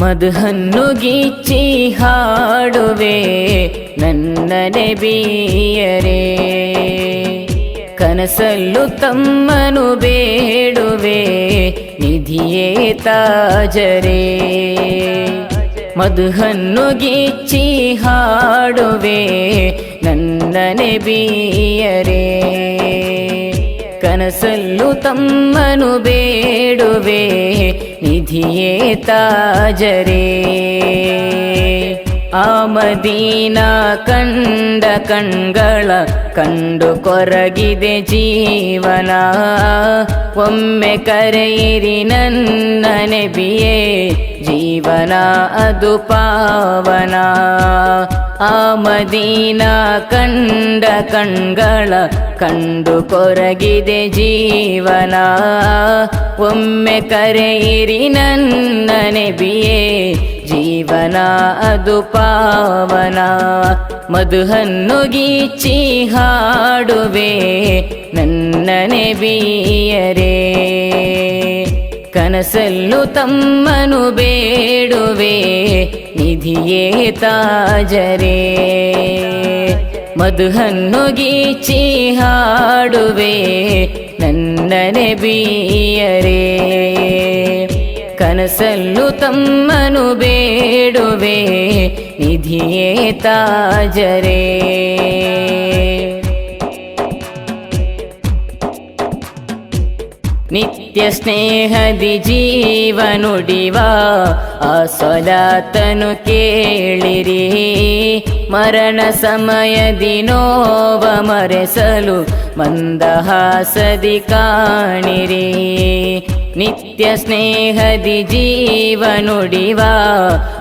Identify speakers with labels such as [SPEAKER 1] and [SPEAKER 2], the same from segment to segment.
[SPEAKER 1] ಮಧುಹನ್ನು ಗೀಚಿ ಹಾಡುವೆ ನನ್ನ ನೆಬಿಯರೇ ಕನಸಲ್ಲು ತಮ್ಮನು ಬೇಡುವೆ ನಿಧಿಯೇ ತಾಜರೇ. ಮಧುಹನ್ನು ಗೀಚಿ ಹಾಡುವೆ ನನ್ನ ನೆಬಿಯರೇ ಕನಸಲ್ಲು ತಮ್ಮನು ಬೇಡುವೆ ನಿಧಿಯೇ ತಾಜರೇ. ಆ ಮದೀನ ಕಂಡ ಕಣ್ಗಳ ಕಂಡು ಕೊರಗಿದೆ ಜೀವನ. ಒಮ್ಮೆ ಕರೆಯಿರಿ ನನ್ನ ನೆಬಿಯೇ ಜೀವನ, ಅದು ಪಾವನ. ಆ ಮದೀನ ಕಂಡ ಕಣ್ಗಳ ಕಂಡು ಕೊರಗಿದೆ ಜೀವನ. ಒಮ್ಮೆ ಕರೆಯಿರಿ ನನ್ನ ನೆಬಿಯೇ ಜೀವನ ಅದು ಪಾವನ. ಮಧುಹನ್ನು ಗೀಚಿ ಹಾಡುವೆ ನನ್ನ ನೆಬಿಯರೇ ಕನಸಲ್ಲು ತಮ್ಮನು ಬೇಡುವೆ, ನಿಧಿಯೇ ತಾಜರೇ. ಮಧುಹನ್ನು ಗೀಚಿ ಹಾಡುವೆ ನನ್ನ ನೆಬಿಯರೇ ಕನಸಲ್ಲು ತಮ್ಮನು ಬೇಡುವೆ ನಿಧಿಯೇ ತಾಜರೇ. ನಿತ್ಯ ಸ್ನೇಹದಿ ಜೀವನುಡಿವ ಆ ಸ್ವಲಾತನು ಕೇಳಿರಿ. ಮರಣ ಸಮಯದಿ ನೋವ ಮರೆಸಲು ಮಂದಹಾಸದಿ ಕಾಣಿರಿ. ನಿತ್ಯ ಸ್ನೇಹದಿ ಜೀವನುಡಿವ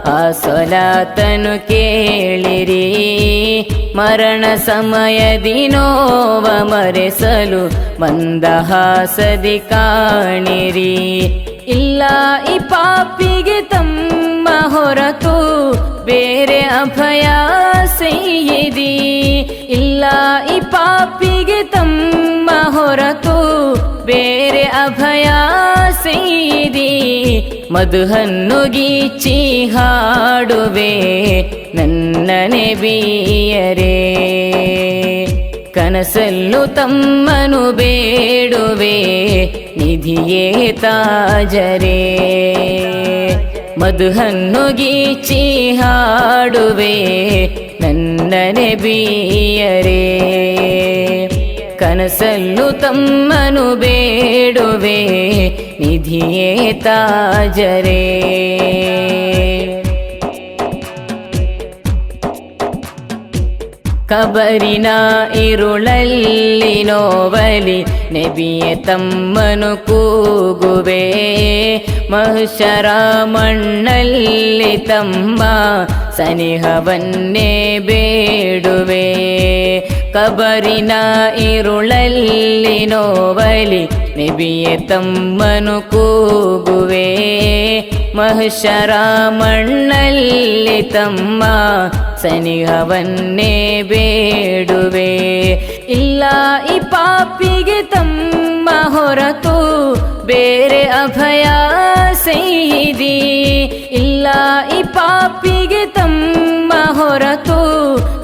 [SPEAKER 1] ಆ ಸ್ವಲಾತನು ಕೇಳಿರಿ. ಮರಣ ಸಮಯದಿ ನೋವ ಮರೆಸಲು ಮಂದಹಾಸದಿ ಕಾಣಿರಿ. ಇಲ್ಲ ಈ ಪಾಪಿಗೆ ತಮ್ಮ ಹೊರತು ಬೇರೆ ಅಭಯ ಸೈಯದಿ ಇಲ್ಲ ಈ ಪಾಪಿಗೆ ತಮ್ಮ ಹೊರತು ಬೇರೆ ಅಭಯ ಸೈಯದಿ ಮಧುಹನ್ನು ಗೀಚಿ ಹಾಡುವೆ ನನ್ನ ನೆಬಿಯರೇ ಕನಸಲ್ಲು ತಮ್ಮನು ಬೇಡುವೆ, ನಿಧಿಯೇ ತಾಜರೇ. ಮಧುಹನ್ನು ಗೀಚಿ ಹಾಡುವೆ, ನನ್ನನೆ ಬೀಯರೇ ಕನಸಲ್ಲು ತಮ್ಮನು ಬೇಡುವೆ, ನಿಧಿಯೇ ತಾಜರೇ. ಕಬರಿನ ಇರುಳಲ್ಲಿ ನೋವಲಿ ನೆಬಿಯ ತಮ್ಮನು ಕೂಗುವೆ. ಮಹುಷರ ಮಣ್ಣಲ್ಲಿ ತಮ್ಮ ಸನಿಹವನ್ನೇ ಬೇಡುವೆ. ಕಬರಿನ ಇರುಳಲ್ಲಿ ನೋವಲಿ ನೆಬಿಯ ತಮ್ಮನು ಕೂಗುವೆ. ಮಹುಷರ ಮಣ್ಣಲ್ಲಿ ತಮ್ಮ ಸನಿಹವನ್ನೇ ಬೇಡುವೆ. ಇಲ್ಲ, ಈ ಪಾಪಿಗೆ ತಮ್ಮ ಹೊರತು ಬೇರೆ ಅಭಯ ಸೈದಿ ಇಲ್ಲ, ಈ ಪಾಪಿಗೆ ತಮ್ಮ ಹೊರತು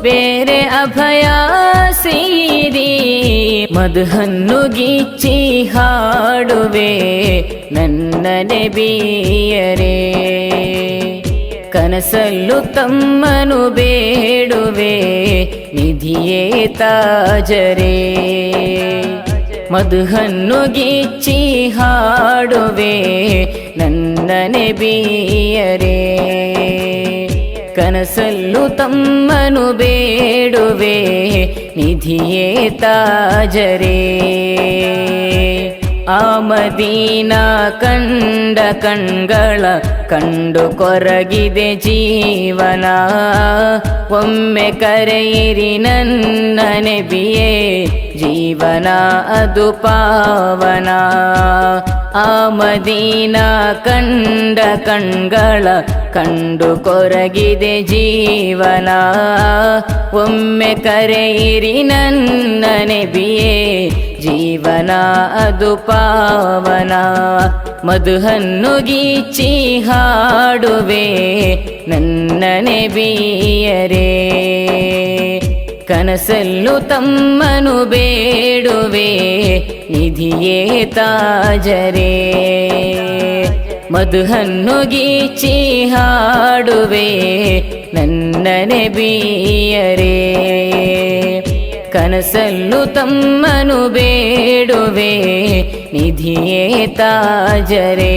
[SPEAKER 1] ಬೇರೆ ಅಭಯ ಸೈದಿ ಮಧುಹನ್ನು ಗೀಚಿ ಹಾಡುವೆ ನನ್ನ ನೆಬಿಯರೇ ಕನಸಲ್ಲು ತಮ್ಮನು ಬೇಡುವೆ, ನಿಧಿಯೇ ತಾಜರೇ. ಮಧುಹನ್ನು ಗೀಚಿ ಹಾಡುವೆ, ನನ್ನನೆ ಬೀಯರೆ. ಕನಸಲ್ಲು ತಮ್ಮನು ಬೇಡುವೆ, ನಿಧಿಯೇ ತಾಜರೇ. ಆ ಮದೀನಾ ಕಂಡ ಕಣ್ಗಳ ಕಂಡು ಕೊರಗಿದೆ ಜೀವನ. ಒಮ್ಮೆ ಕರೆಯಿರಿ ನನ್ನ ನೆಬಿಯೇ ಜೀವನ, ಅದು ಪಾವನ. ಆ ಮದೀನಾ ಕಂಡ ಕಣ್ಗಳ ಕಂಡು ಕೊರಗಿದೆ ಜೀವನ. ಒಮ್ಮೆ ಕರೆಯಿರಿ ನನ್ನ ನೆಬಿಯೇ ಜೀವನ ಅದು ಪಾವನ. ಮಧುಹನ್ನು ಗೀಚಿ ಹಾಡುವೆ ನನ್ನನೆ ಬೀಯರೆ. ಕನಸಲ್ಲು ತಮ್ಮನು ಬೇಡುವೆ ನಿಧಿಯೇ ತಾಜರೆ. ಮಧುಹನ್ನು ಗೀಚಿ ಹಾಡುವೆ ನನ್ನನೆ ಬೀಯರೆ. ಕನಸಲ್ಲು ತಮ್ಮನು ಬೇಡುವೆ ನಿಧಿಯೇ ತಾಜರೆ